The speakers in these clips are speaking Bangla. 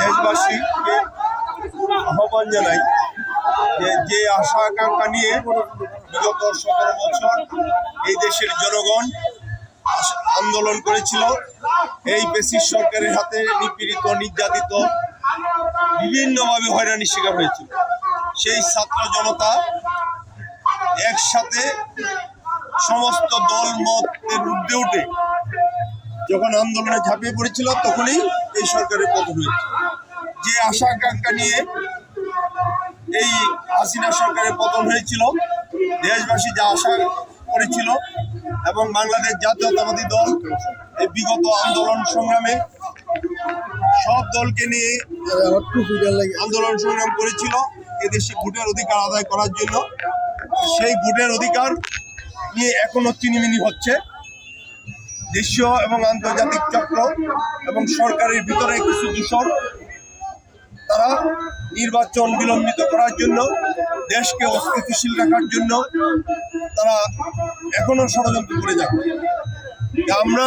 দেশবাসীকে আহ্বান জানাই যে যে আশা আকাঙ্ক্ষা নিয়ে বিগত সতেরো বছর এই দেশের জনগণ আন্দোলন করেছিল। এই বেসিস সরকারের হাতে নিপীড়িত, নির্যাতিত, বিভিন্নভাবে হয়রানির শিকার হয়েছিল। সেই ছাত্র জনতা একসাথে সমস্ত দল মতের ঊর্ধ্বে উঠে যখন আন্দোলনে ঝাঁপিয়ে পড়েছিল, তখনই এই সরকারের পতন হয়েছে। যে আশা আকাঙ্ক্ষা নিয়ে এই হাসিনা সরকারের পতন হয়েছিল, দেশবাসী যা আশা করেছিল এবং বাংলাদেশ জাতীয়তাবাদী দল এই বিগত আন্দোলন সংগ্রামে সব দলকে নিয়ে আন্দোলন সংগ্রাম করেছিল এদেশে ভোটের অধিকার আদায় করার জন্য। সেই ভোটের অধিকার নিয়ে এখনও চিনিমিনি হচ্ছে। দেশীয় এবং আন্তর্জাতিক চক্র এবং সরকারের ভিতরে কিছু দূষণ, তারা নির্বাচন বিলম্বিত করার জন্য, দেশকে অস্থিতিশীল রাখার জন্য তারা এখনও ষড়যন্ত্র করে যাবে আমরা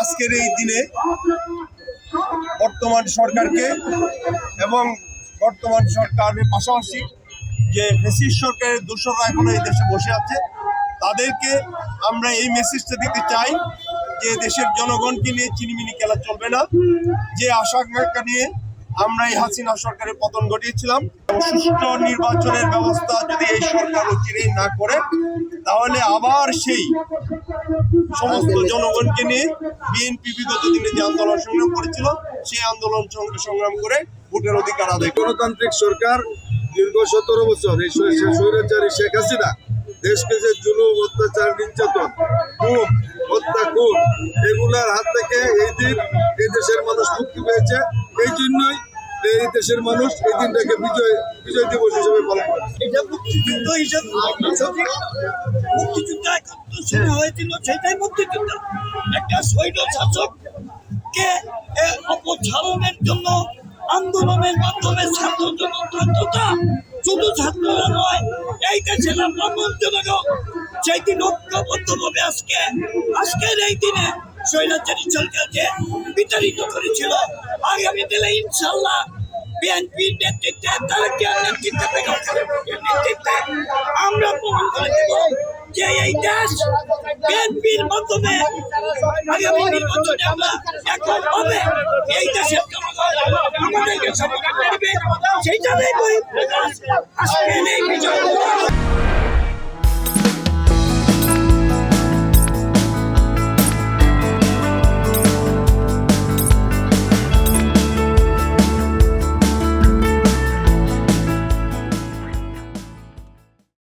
আজকের এই দিনে বর্তমান সরকারকে এবং বর্তমান সরকারের পাশাপাশি যে ফেসিস সরকারের দোষরা এখনও এই দেশে বসে আছে, তাদেরকে আমরা এই মেসেজটা দিতে চাই যে দেশের জনগণকে নিয়ে চিনিমিনি খেলা চলবে না, যে আশা নিয়ে আমরা এই হাসিনা সরকারের পতন ঘটিয়েছিলাম। সুষ্ঠু নির্বাচনের ব্যবস্থা যদি এই সরকার অচিরেই না করে, তাহলে আবার সেই সমস্ত জনগণকে নিয়ে বিএনপি বিগত দিনে যে আন্দোলন সংগ্রাম করেছিল, সেই আন্দোলন সংগ্রাম করে ভোটের অধিকার আদায় গণতান্ত্রিক সরকার দীর্ঘ সতেরো বছর এই স্বৈরাচারী শেখ হাসিনা, দেশকে যে জুলুম, অত্যাচার, নির্যাতন, খুন, হত্যা, খুন, এগুলার হাত থেকে এই দিন এই দেশের মানুষ মুক্তি পেয়েছে। এই জন্যই এই দেশের মানুষ এই দিনটাকে বিজয় বিজয় দিবস হিসেবে পালন এটা মুক্তিযুদ্ধ সেটাই মুক্তিযুদ্ধ। একটা সৈন্য অপসারণের জন্য, আন্দোলনের মাধ্যমে ছাত্র জনতা শুধু ছাত্ররা নয়, এই দেশের সেই দিন আজকে, আজকের এই দিনে স্বৈরাচারী সরকারকে বিতাড়িত করেছিল। আগামী দিনে ইনশাল্লাহ বিএনপির নেতৃত্বে তারা কেয়ার নেতৃত্বে বেগম নেতৃত্বে। আমরা প্রমাণ করে দেব যে এই দেশ বিএনপির মাধ্যমে আগামী নির্বাচনে আমরা এখন হবে। এই দেশের আমাদেরকে সমর্থন করবে। সেইটা বই আজকের এই বিজয়।